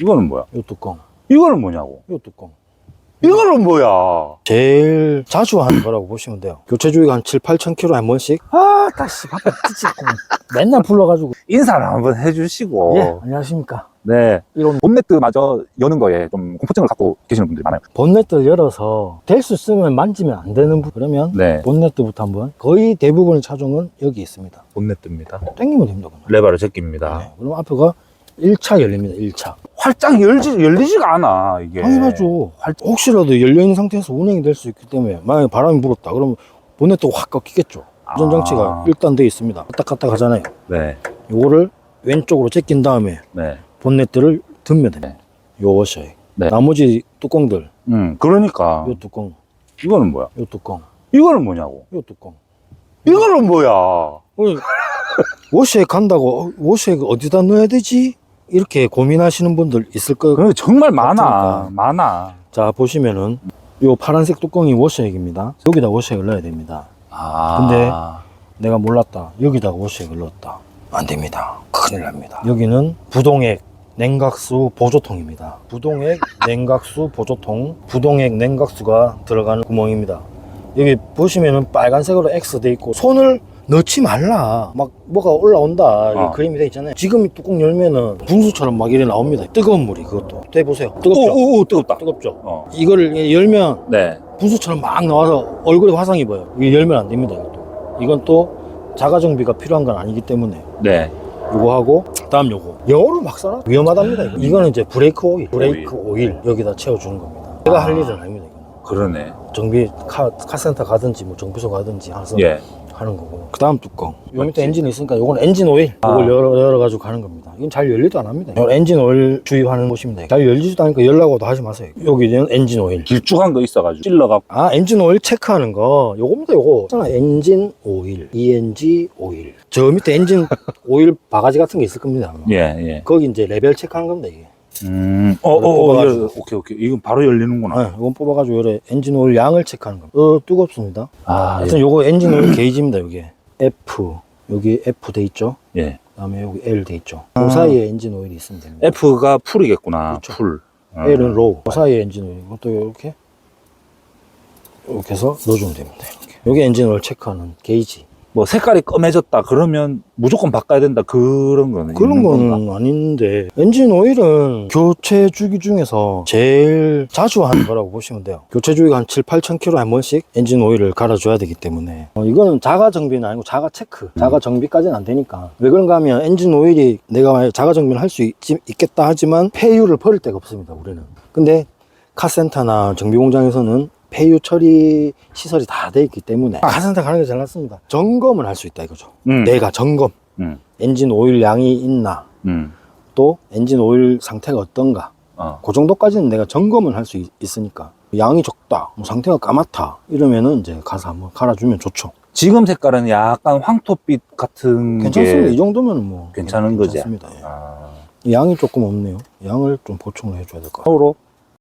이거는 뭐야? 요 뚜껑, 이거는 뭐냐고? 요 뚜껑. 이거는 뭐야? 제일 자주 하는 거라고 보시면 돼요. 교체 주기가 한 7, 8천 킬로 한 번씩. 아, 다시 바빠 뛰치고 맨날 불러가지고. 인사를 한번 해주시고. 예, 안녕하십니까. 네. 이런 본네트마저 여는 거에 좀 공포증을 갖고 계시는 분들이 많아요. 본네트를 열어서 될 수 있으면 만지면 안 되는 분. 그러면 네. 본네트부터 한번 거의 대부분의 차종은 여기 있습니다. 본네트입니다. 당기면 됩니다. 그냥. 레바를 제낍니다. 네, 그럼 앞에가 1차 열립니다. 1차. 활짝 열지, 열리지가 않아, 이게. 당연하죠. 할- 혹시라도 열려있는 상태에서 운행이 될 수 있기 때문에 만약에 바람이 불었다. 그러면 본네트가 확 꺾이겠죠. 안전장치가 아. 일단 되어 있습니다. 까딱까딱 하잖아요. 네. 요거를 왼쪽으로 제낀 다음에 네. 본네트를 듭면 됩니다. 요 워셔에. 네. 나머지 뚜껑들, 음, 그러니까. 요 뚜껑, 이거는 뭐야? 요 뚜껑, 이거는 뭐냐고? 요 뚜껑. 이거는 뭐야? 어, 워셔에 간다고 어, 워셔에 어디다 넣어야 되지? 이렇게 고민하시는 분들 있을 거예요. 그래, 정말 많아. 같으니까. 많아. 자 보시면은 요 파란색 뚜껑이 워셔액입니다. 여기다 워셔액을 넣어야 됩니다. 아. 근데 내가 몰랐다. 여기다가 워셔액을 넣었다. 안 됩니다. 큰일 납니다. 여기는 부동액 냉각수 보조통입니다. 부동액 냉각수 보조통, 부동액 냉각수가 들어가는 구멍입니다. 여기 보시면은 빨간색으로 X 돼 있고 손을 넣지 말라. 막 뭐가 올라온다. 이 어. 그림이 돼 있잖아요. 지금 이 뚜껑 열면은 분수처럼 막 이래 나옵니다. 뜨거운 물이 그것도. 돼 보세요. 뜨겁죠? 오, 오, 오, 뜨겁다. 뜨겁죠? 어. 이거를 열면 네. 분수처럼 막 나와서 얼굴에 화상이 입어요. 이거 열면 안 됩니다. 이것도. 이건 또 자가 정비가 필요한 건 아니기 때문에 네. 요거 하고 다음 요거 영어로 막 써라 위험하답니다. 이거. 이거는 이제 브레이크 오일, 브레이크 오일 여기다 채워주는 겁니다. 제가 할 일은 아닙니다. 이거는. 그러네. 정비 카, 카센터 가든지 뭐 정비소 가든지 해서 예. 하는 거고. 그 다음 뚜껑. 요 밑에 엔진이 있으니까 요건 엔진 오일. 이걸 아. 열어, 열어가지고 가는 겁니다. 이건 잘 열리도 안 합니다. 요 엔진 오일 주입하는 곳입니다 잘 열리지도 않으니까 열라고도 하지 마세요. 여기는 엔진 오일. 길쭉한 거 있어가지고 찔러갖고. 아 엔진 오일 체크하는 거. 요겁니다 요거. 있잖아 엔진 오일 ENG 오일. 저 밑에 엔진 오일 바가지 같은 게 있을 겁니다. 아마. 예, 예. 거기 이제 레벨 체크하는 겁니다 이게 음, 어, 어, 어, 뽑아가지고. 예, 오케이, 오케이. 이건 바로 열리는구나. 네, 이건 뽑아가지고 요래 엔진 오일 양을 체크하는 겁니다 어 뜨겁습니다 아, 하여튼 요거 엔진 오일 게이지입니다 요게 F 여기 F 돼 있죠 예. 예. 그다음에 여기 L 돼 있죠 아. 그 사이에 엔진 오일이 있으면 됩니다 F가 풀이겠구나. 그렇죠. 풀. 어. L은 로우 그 사이에 엔진 오일 이것도 이렇게 이렇게 해서 넣어주면 됩니다 이렇게. 요게 엔진 오일 체크하는 게이지 뭐 색깔이 검해졌다 그러면 무조건 바꿔야 된다. 그런 거는 그런? 거는 아닌데 엔진 오일은 교체 주기 중에서 제일 자주 하는 거라고 보시면 돼요. 교체 주기가 한 7, 8천 킬로 한 번씩 엔진 오일을 갈아줘야 되기 때문에. 어, 이거는 자가 정비는 아니고 자가 체크. 자가 정비까지는 안 되니까. 왜 그런가 하면 엔진 오일이 내가 만약 자가 정비를 할 수 있겠다 하지만 폐유를 버릴 데가 없습니다 우리는. 근데 카센터나 정비 공장에서는 폐유 처리 시설이 다 돼 있기 때문에 카센터 가는 게 제일 낫습니다 점검을 할 수 있다 이거죠 음. 내가 점검 음. 엔진 오일 양이 있나 음. 또 엔진 오일 상태가 어떤가 어. 그 정도까지는 내가 점검을 할 수 있으니까 양이 적다 뭐 상태가 까맣다 이러면은 이제 가서 한번 갈아주면 좋죠 지금 색깔은 약간 황토빛 같은 괜찮습니다 이게 정도면 뭐 괜찮은 거지? 괜찮습니다 예. 아. 양이 조금 없네요 양을 좀 보충을 해줘야 될 것 같아요 서로